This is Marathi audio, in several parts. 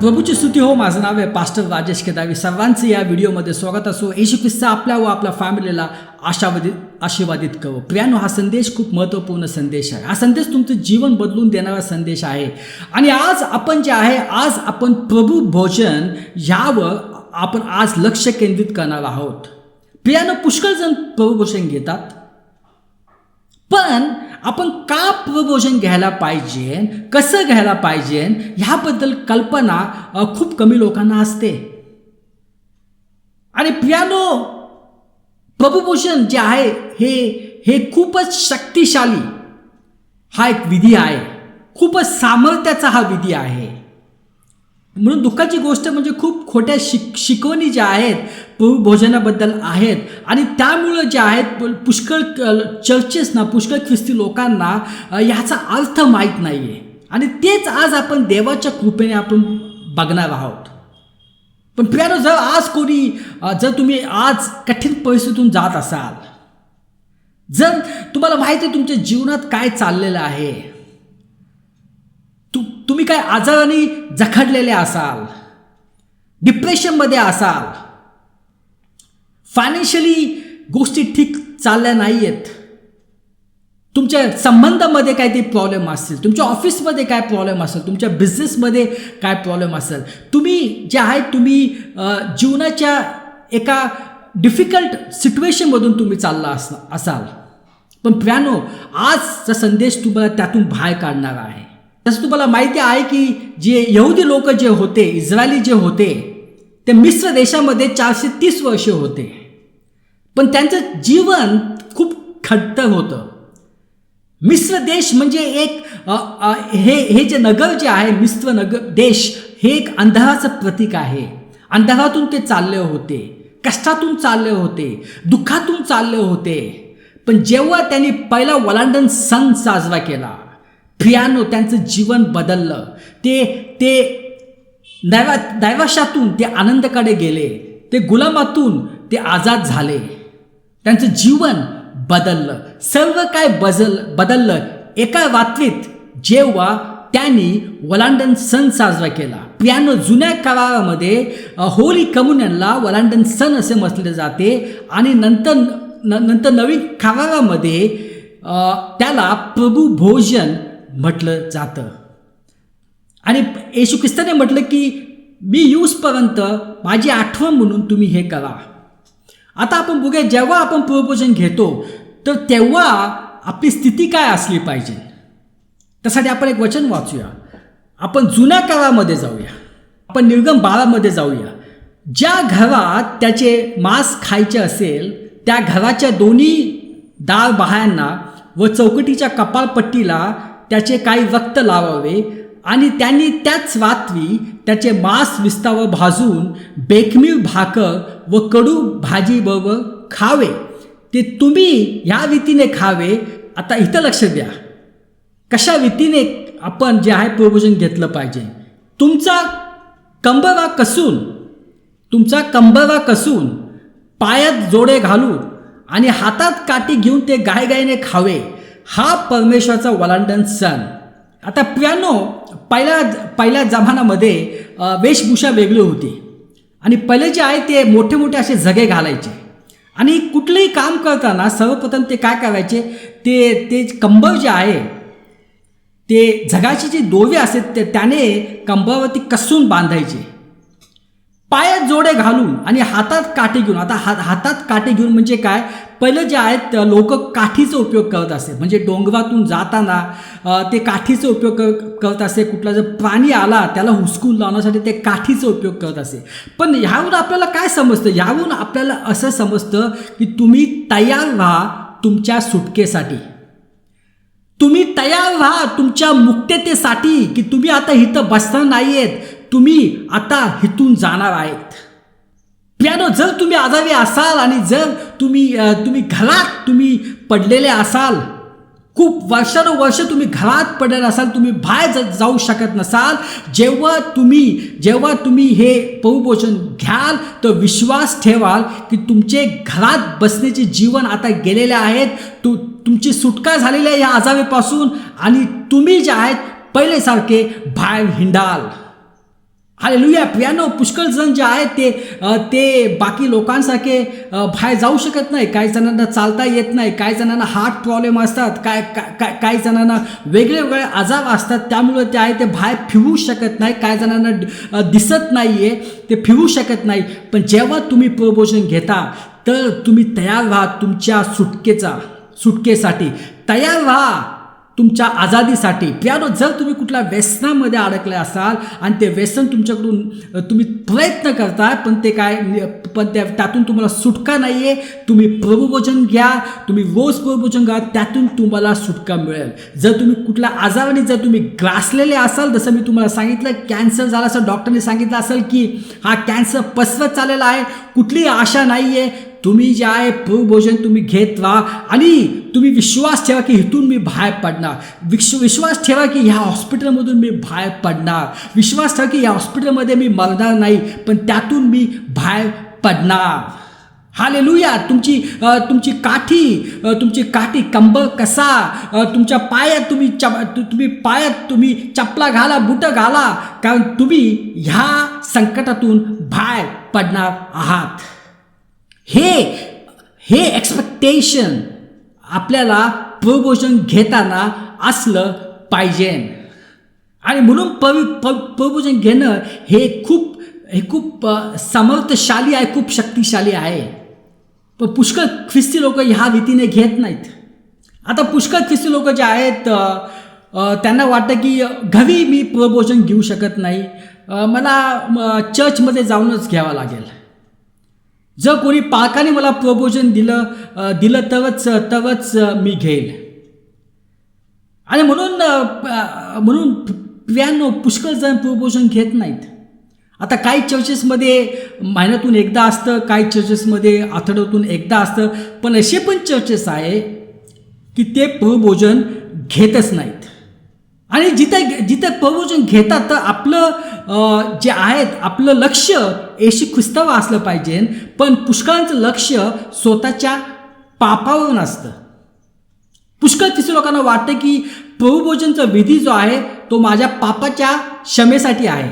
प्रभूची स्तुती हो. माझं नाव आहे पास्टर राजेश केदावी सर्वांचं या व्हिडिओमध्ये स्वागत असो. येशू ख्रिस्त आपल्या व आपल्या फॅमिलीला आशावादित आशीर्वादित करो. प्रियानो हा संदेश खूप महत्त्वपूर्ण संदेश आहे. हा संदेश तुमचं जीवन बदलून देणारा संदेश आहे. आणि आज आपण जे आहे आज आपण प्रभू भोजन ह्यावर आपण आज लक्ष केंद्रित करणार आहोत. प्रियानो पुष्कळ जण प्रभू भोजन घेतात. पण आपण का प्रबोधन घ्यायला पाहिजे कसं घ्यायला पाहिजे ह्याबद्दल कल्पना खूप कमी लोकांना असते. आणि पियानो प्रभुभूषण जे आहे हे हे खूपच शक्तिशाली हा एक विधी आहे. खूपच सामर्थ्याचा हा विधी आहे. म्हणून दुःखाची गोष्ट म्हणजे खूप खोट्या शिक शिकवणी ज्या आहेत भोजनाबद्दल आहेत आणि त्यामुळं जे आहेत पुष्कळ चर्चेस ना पुष्कळ ख्रिस्ती लोकांना ह्याचा अर्थ माहीत नाही आहे आणि तेच आज आपण देवाच्या कृपेने आपण बघणार आहोत. पण प्रियानो जर आज कोणी जर तुम्ही आज कठीण परिस्थितीतून जात असाल जर तुम्हाला माहिती आहे तुमच्या जीवनात काय चाललेलं आहे तुम्ही काय आजाराने जखडलेले असाल डिप्रेशनमध्ये असाल फायनान्शियली गोष्टी ठीक चालल्या नाही आहेत तुमच्या संबंधामध्ये काय ते प्रॉब्लेम असतील तुमच्या ऑफिसमध्ये काय प्रॉब्लेम असेल तुमच्या बिझनेसमध्ये काय प्रॉब्लेम असेल तुम्ही जे आहे तुम्ही जीवनाच्या एका डिफिकल्ट सिच्युएशनमधून तुम्ही चालला अस असाल. पण प्यानो आजचा संदेश तुम्हाला त्यातून बाहेर काढणार आहे. तसं तुम्हाला माहिती आहे की जे यहुदी लोक जे होते इस्रायली जे होते ते मिश्र देशामध्ये चारशे तीस वर्षे होते. पण त्यांचं जीवन खूप खट्ट होतं. मिश्र देश म्हणजे एक आ, आ, हे हे जे नगर जे आहे मिश्र नगर देश हे एक अंधाराचं प्रतीक आहे. अंधारातून ते चालले होते कष्टातून चालले होते दुःखातून चालले होते. पण जेव्हा त्यांनी पहिला वलांडन सण साजरा केला प्रियानो त्यांचं जीवन बदललं. ते ते दैवा दैवाशातून ते आनंदाकडे गेले. ते गुलामातून ते आजाद झाले. त्यांचं जीवन बदललं. सर्व काय बदल बदललं. एका रात्रीत जेव्हा त्यांनी वलांडन सण साजरा केला. पियानो जुन्या काळामध्ये होली कम्युनियनला वलांडन सण असे म्हटले जाते आणि नंतर न नंतर नवीन काळामध्ये त्याला प्रभू भोजन म्हटलं जातं. आणि येशू ख्रिस्ताने म्हटलं की मी यूजपर्यंत माझी आठवण म्हणून तुम्ही हे करा. आता आपण बघूया जेव्हा आपण प्रभोजन घेतो तर तेव्हा आपली स्थिती काय असली पाहिजे? त्यासाठी आपण एक वचन वाचूया. आपण जुन्या काळामध्ये जाऊया. आपण निर्गम बाळामध्ये जाऊया. ज्या घरात त्याचे मांस खायचे असेल त्या घराच्या दोन्ही दार बाह्यांना व चौकटीच्या कपाळपट्टीला त्याचे काही रक्त लावावे आणि त्यांनी त्याच रात्री त्याचे मांस विस्तावर भाजून बेकमीळ भाकर व कडू भाजीबरोबर खावे. ते तुम्ही ह्या रीतीने खावे. आता इथं लक्ष द्या. कशा रीतीने आपण जे आहे प्रभोजन घेतलं पाहिजे? तुमचा कंबरा कसून तुमचा कंबरा कसून पायात जोडे घालून आणि हातात काठी घेऊन ते गायगायने खावे. हा परमेश्वराचा वलांडन सण. आता प्रियानो पहिल्या पहिल्या जमान्यामध्ये वेशभूषा वेगळी होती. आणि पहिले जे आहे ते मोठे मोठे असे झगे घालायचे. आणि कुठलंही काम करताना सर्वप्रथम ते काय करायचे? ते ते कंबर जे आहे ते झगाची जी दोवे असते ते त्याने कंबरवरती कसून बांधायचे. पायात जोडे घालून आणि हातात काठी घेऊन आता हात हातात काठी घेऊन म्हणजे काय? पहिलं जे आहेत लोक काठीचा उपयोग करत असे. म्हणजे डोंगरातून जाताना ते काठीचा उपयोग करत असे. कुठला जर प्राणी आला त्याला हुसकून लावण्यासाठी ते काठीचा उपयोग करत असे. पण ह्यावरून आपल्याला काय समजतं? ह्यावरून आपल्याला असं समजतं की तुम्ही तयार व्हा तुमच्या सुटकेसाठी. तुम्ही तयार व्हा तुमच्या मुक्ततेसाठी की तुम्ही आता इथं बसणार नाही आहेत तुम्ही आता इथून जाणार आहेत. पियानो जर तुम्ही आजारी असाल आणि जर तुम्ही तुम्ही घरात तुम्ही पडलेले असाल खूप वर्षानुवर्ष तुम्ही घरात पडलेले असाल तुम्ही बाहेर जाऊ शकत नसाल जेव्हा तुम्ही जेव्हा तुम्ही हे पौभोजन घ्याल तर विश्वास ठेवाल की तुमचे घरात बसण्याचे जीवन आता गेलेले आहेत तु तुमची सुटका झालेली आहे या आजारीपासून आणि तुम्ही जे आहेत पहिलेसारखे बाहेर हिंडाल. हालेलुया पियानो पुष्कळ जण जे आहेत ते ते बाकी लोकांसारखे बाहेर जाऊ शकत नाही. काही जणांना चालता येत नाही. काही जणांना हार्ट प्रॉब्लेम असतात. काय काय- काय काही जणांना वेगळे वेगळे आजार असतात. त्यामुळे ते आहे ते बाहेर फिरू शकत नाही. काही जणांना दिसत नाही आहे ते फिरू शकत नाही. पण जेव्हा तुम्ही प्रबोधन घेता तर तुम्ही तयार व्हा तुमच्या सुटकेचा सुटकेसाठी. तयार व्हा. तुमच्या आझादीसाठी प्यानो जर तुम्ही कुठल्या व्यसनामध्ये अडकले असाल आणि ते व्यसन तुमच्याकडून तुम्ही प्रयत्न करताय पण ते काय पण त्या त्यातून तुम्हाला सुटका नाही आहे तुम्ही प्रभुभोजन घ्या तुम्ही रोज प्रभुभोजन घ्या त्यातून तुम्हाला सुटका मिळेल. जर तुम्ही कुठल्या आजाराने जर तुम्ही ग्रासलेले असाल जसं मी तुम्हाला सांगितलं कॅन्सर झाला असं डॉक्टरने सांगितलं असेल की हा कॅन्सर पसरत चाललेला आहे कुठलीही आशा नाही आहे तुम्ही जे आहे भोजन तुम्ही घेत राहा आणि तुम्ही विश्वास ठेवा की इथून मी बाहेर पडणार. विश्व विश्वास ठेवा की ह्या हॉस्पिटलमधून मी बाहेर पडणार. विश्वास ठेवा की या हॉस्पिटलमध्ये मी मरणार नाही पण त्यातून मी बाहेर पडणार. हालेलुया. तुमची तुमची काठी तुमची काठी कंबर कसा? तुमच्या पायात तुम्ही चप तुम्ही पायात तुम्ही चपला घाला बुटं घाला कारण तुम्ही ह्या संकटातून बाहेर पडणार आहात. हे हे एक्सपेक्टेशन आपल्याला प्रबोधन घेताना असलं पाहिजे. आणि म्हणून पवि प प्रबोषण घेणं हे खूप हे खूप समर्थशाली आहे खूप शक्तिशाली आहे. पण पुष्कळ ख्रिस्ती लोक ह्या रीतीने घेत नाहीत. आता पुष्कळ ख्रिस्ती लोक जे आहेत त्यांना वाटतं की घरी मी प्रबोषण घेऊ शकत नाही. मला चर्चमध्ये जाऊनच घ्यावं लागेल. जर कोणी पालकाने मला प्रबोधन दिलं दिलं तरच तरच मी घेईल. आणि म्हणून म्हणून प्रियांनो पुष्कळ जण प्रबोधन घेत नाहीत. आता काही चर्चेसमध्ये महिन्यातून एकदा असतं काही चर्चेसमध्ये आठवड्यातून एकदा असतं पण असे पण चर्चेस आहे की ते प्रभोजन घेतच नाहीत. आणि जिथे जिथे प्रभोजन घेतात तर आपलं जे आहेत आपलं लक्ष येशू ख्रिस्तावर असलं पाहिजे. पण पुष्कळांचं लक्ष स्वतःच्या पापावरून असतं. पुष्कळ तिसऱ्या लोकांना वाटतं की प्रभूभोजनचा विधी जो आहे तो माझ्या पापाच्या क्षमेसाठी आहे.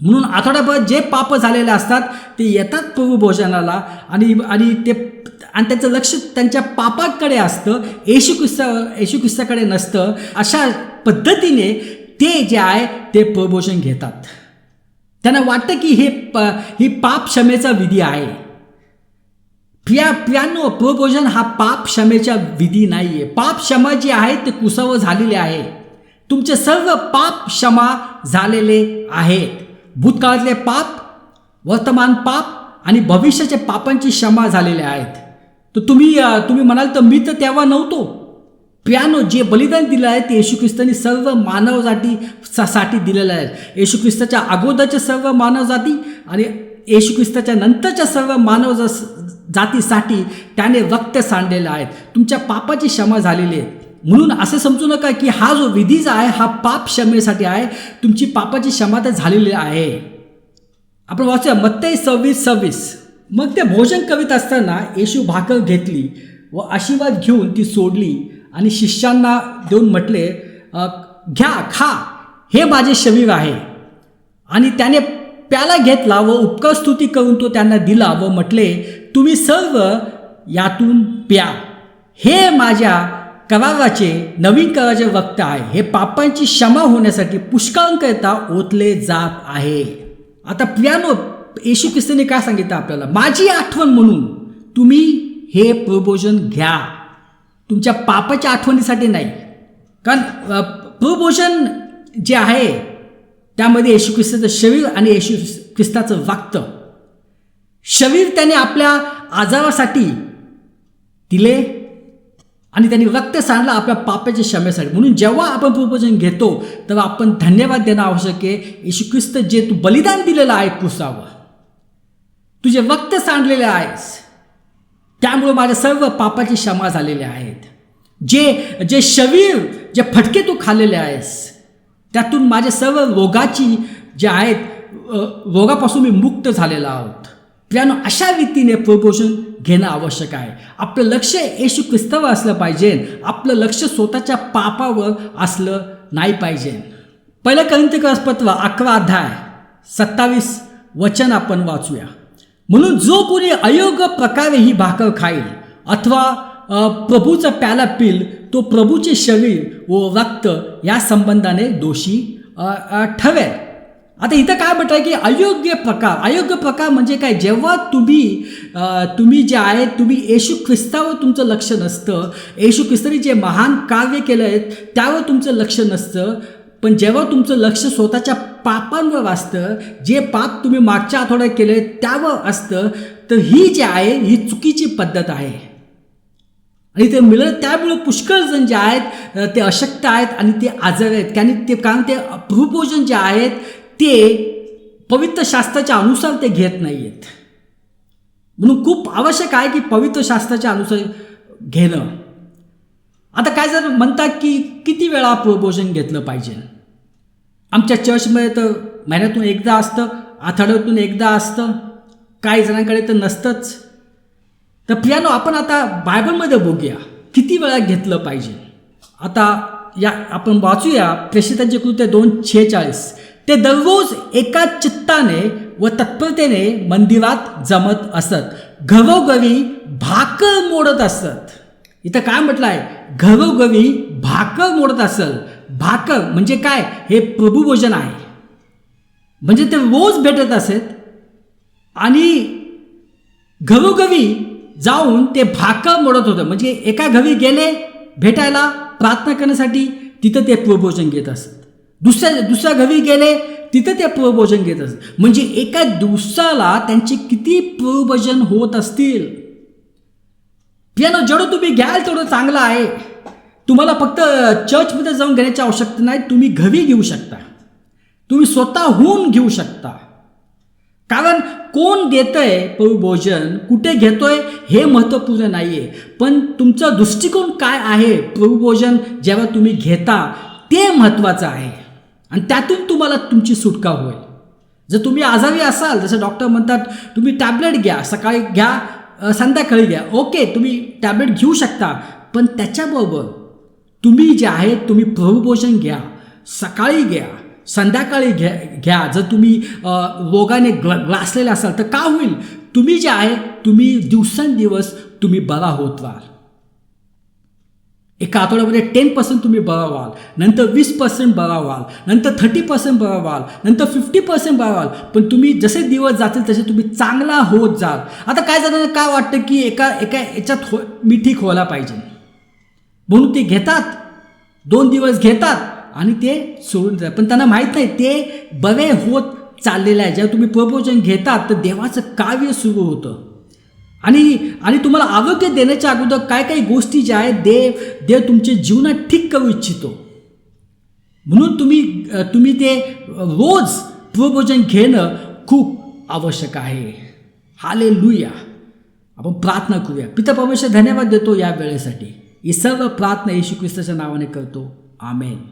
म्हणून आठवड्याभर जे पाप झालेले असतात ते येतात प्रभूभोजनाला आणि आणि ते आणि त्यांचं लक्ष त्यांच्या पापाकडे असतं. येशू ख्रिस्ता येशू ख्रिस्ताकडे नसतं. अशा पद्धतीने ते जे आहे ते प्रभोजन घेतात. त्यांना वाटतं की हे प ही पाप क्षमेचा विधी आहे. प्रिया प्रियानो प्रभोजन हा पाप क्षमेच्या विधी नाही आहे पाप क्षमा जी आहे ते कुसावं झालेले आहे. तुमचे सर्व पाप क्षमा झालेले आहेत. भूतकाळातले पाप वर्तमान पाप आणि भविष्याच्या पापांची क्षमा झालेले आहेत. तर तुम्ही तुम्ही म्हणाल तर मी तर तेव्हा नव्हतो. प्यानो जे बलिदान दिलं आहे ते येशू ख्रिस्तांनी सर्व मानवजाती सा- साठी दिलेलं आहे. येशू ख्रिस्ताच्या अगोदरच्या सर्व मानवजाती आणि येशू ख्रिस्ताच्या नंतरच्या सर्व मानव जातीसाठी त्याने रक्त सांडलेलं आहे तुमच्या पापाची क्षमा झालेली आहे. म्हणून असं समजू नका की हा जो विधीज आहे हा पाप क्षमेसाठी आहे. तुमची पापाची क्षमा तर झालेली आहे. आपण वाचूया मत्ते सव्वीस सव्वीस. मग ते भोजन करीत असताना येशू भाकर घेतली व आशीर्वाद घेऊन ती सोडली. आणि शिष्यांना देऊन म्हटले घ्या खा हे माझे शरीर आहे. आणि त्याने प्याला घेतला व उपकार स्तुती करून तो त्यांना दिला व म्हटले तुम्ही सर्व यातून प्या. हे माझ्या कराराचे नवीन कराराचे वक्त आहे. हे पापांची क्षमा होण्यासाठी पुष्कळांकरिता ओतले जात आहे. आता प्रियानो येशू ख्रिस्ताने काय सांगितलं आपल्याला? माझी आठवण म्हणून तुम्ही हे प्रबोजन घ्या. तुमच्या पापाच्या आठवणीसाठी नाही. कारण प्रभूभूषण जे आहे त्यामध्ये येशू ख्रिस्ताचं शरीर आणि येशू ख्रिस्ताचं वाक्त. शरीर त्याने आपल्या आजारासाठी दिले आणि त्यांनी रक्त सांडलं आपल्या पापाच्या क्षमेसाठी. म्हणून जेव्हा आपण प्रबोजन घेतो तेव्हा आपण धन्यवाद देणं आवश्यक आहे. येशू ख्रिस्त जे तू बलिदान दिलेलं आहे कुसावं तुझे रक्त सांडलेले आहेस त्यामुळे माझ्या सर्व पापाची क्षमा झालेल्या आहेत. जे जे शरीर जे फटके तू खाल्लेले आहेस त्यातून माझ्या सर्व रोगाची जे आहेत रोगापासून मी मुक्त झालेलो आहोत. प्रियानो अशा रीतीने प्रबोधन घेणं आवश्यक आहे. आपलं लक्ष येशू ख्रिस्तावर असलं पाहिजे. आपलं लक्ष स्वतःच्या पापावर असलं नाही पाहिजे. पहिलं करिंतिकपत्र अकरा अध्याय सत्तावीस वचन आपण वाचूया. म्हणून जो कोणी अयोग्य प्रकारे ही भाकर खाईल अथवा प्रभूचा प्याला पिल तो प्रभूचे शरीर व रक्त या संबंधाने दोषी ठरेल. आता इथं काय म्हटलं की अयोग्य प्रकार अयोग्य प्रकार म्हणजे काय? जेव्हा तुम्ही तुम्ही जे आहे तुम्ही येशू ख्रिस्तावर तुमचं लक्ष नसतं येशू ख्रिस्ताने जे महान कार्य केलं आहे त्यावर तुमचं लक्ष नसतं पण जेव्हा तुमचं लक्ष स्वतःच्या पापांवर असतं जे पाप तुम्ही मागच्या आठवड्यात केले त्यावर असतं तर ही जी आहे ही चुकीची पद्धत आहे. आणि ते मिळत त्यामुळं पुष्कळ जण जे आहेत ते अशक्त आहेत आणि ते आजार आहेत. कारण ते कारण ते प्रभूभोजन जे आहेत ते पवित्र शास्त्राच्या अनुसार ते घेत नाही आहेत म्हणून खूप आवश्यक आहे की पवित्र शास्त्राच्या अनुसार घेणं. आता काय जर म्हणतात की किती वेळा प्रभोजन घेतलं पाहिजे? आमच्या चर्चमध्ये तर महिन्यातून एकदा असतं आठवड्यातून एकदा असतं काही जणांकडे तर नसतंच. तर प्रियानो आपण आता बायबलमध्ये बघूया किती वेळा घेतलं पाहिजे? आता या आपण वाचूया प्रेषितांचे कृत्य दोन छेचाळीस. ते दररोज एका चित्ताने व तत्परतेने मंदिरात जमत असत. घरोघरी भाकर मोडत असत. इथं काय म्हटलं आहे घरोघरी भाकर मोडत असत. भाकर म्हणजे काय? हे प्रभुभोजन आहे. म्हणजे ते रोज भेटत असेल आणि घरोघरी जाऊन ते भाकर मोडत होतं. म्हणजे एका घरी गेले भेटायला प्रार्थना करण्यासाठी तिथं ते प्रभोजन घेत असत. दुसऱ्या दुसऱ्या घरी गेले तिथं ते प्रभोजन घेत असत. म्हणजे एका दिवसाला त्यांचे किती प्रभोजन होत असतील? पियानो जेवढं तुम्ही घ्याल तेवढं चांगलं आहे. तुम्हाला फक्त चर्चमध्ये जाऊन घेण्याची आवश्यकता नाही तुम्ही घरी घेऊ शकता. तुम्ही स्वतःहून घेऊ शकता. कारण कोण देतंय प्रभुभोजन कुठे घेतोय हे महत्त्वपूर्ण नाही आहे पण तुमचा दृष्टिकोन काय आहे प्रभुभोजन जेव्हा तुम्ही घेता ते महत्त्वाचं आहे. आणि त्यातून तुम्हाला तुमची सुटका होईल. जर तुम्ही आजारी असाल जसं डॉक्टर म्हणतात तुम्ही टॅबलेट घ्या सकाळी घ्या संध्याकाळी घ्या. ओके तुम्ही टॅबलेट घेऊ शकता पण त्याच्याबरोबर तुम्ही जे आहे तुम्ही प्रभुभोजन घ्या सकाळी घ्या संध्याकाळी घ्या घ्या. जर तुम्ही रोगाने ग्ला ग्लासलेले असाल तर का होईल? तुम्ही जे आहे तुम्ही दिवसेंदिवस तुम्ही बरा होत राहाल. एका आठवड्यामध्ये टेन पर्सेंट तुम्ही बरा व्हाल नंतर वीस पर्सेंट बरा व्हाल नंतर थर्टी पर्सेंट बरा व्हाल नंतर फिफ्टी पर्सेंट बरा व्हाल. पण तुम्ही जसे दिवस जातील तसे तुम्ही चांगला होत जाल. आता काय जणांना काय वाटतं की एका एका याच्यात हो मी ठीक व्हायला पाहिजे? म्हणून ते घेतात. दोन दिवस घेतात आणि ते सोडून देतात पण त्यांना माहीत नाही ते बरे होत चाललेलं आहे जेव्हा तुम्ही प्रभोजन घेतात तर देवाचं काव्य सुरू होतं. आणि आणि तुम्हाला आरोग्य देण्याच्या अगोदर काय काही गोष्टी ज्या आहेत देव देव तुमच्या जीवनात ठीक करू इच्छितो. म्हणून तुम्ही तुम्ही ते रोज प्रभोजन घेणं खूप आवश्यक आहे. हाले लुया आपण प्रार्थना करूया. पिता परमेश्वर धन्यवाद देतो या वेळेसाठी. ही सर्व प्रार्थना येशू ख्रिस्ताच्या नावाने करतो आमेन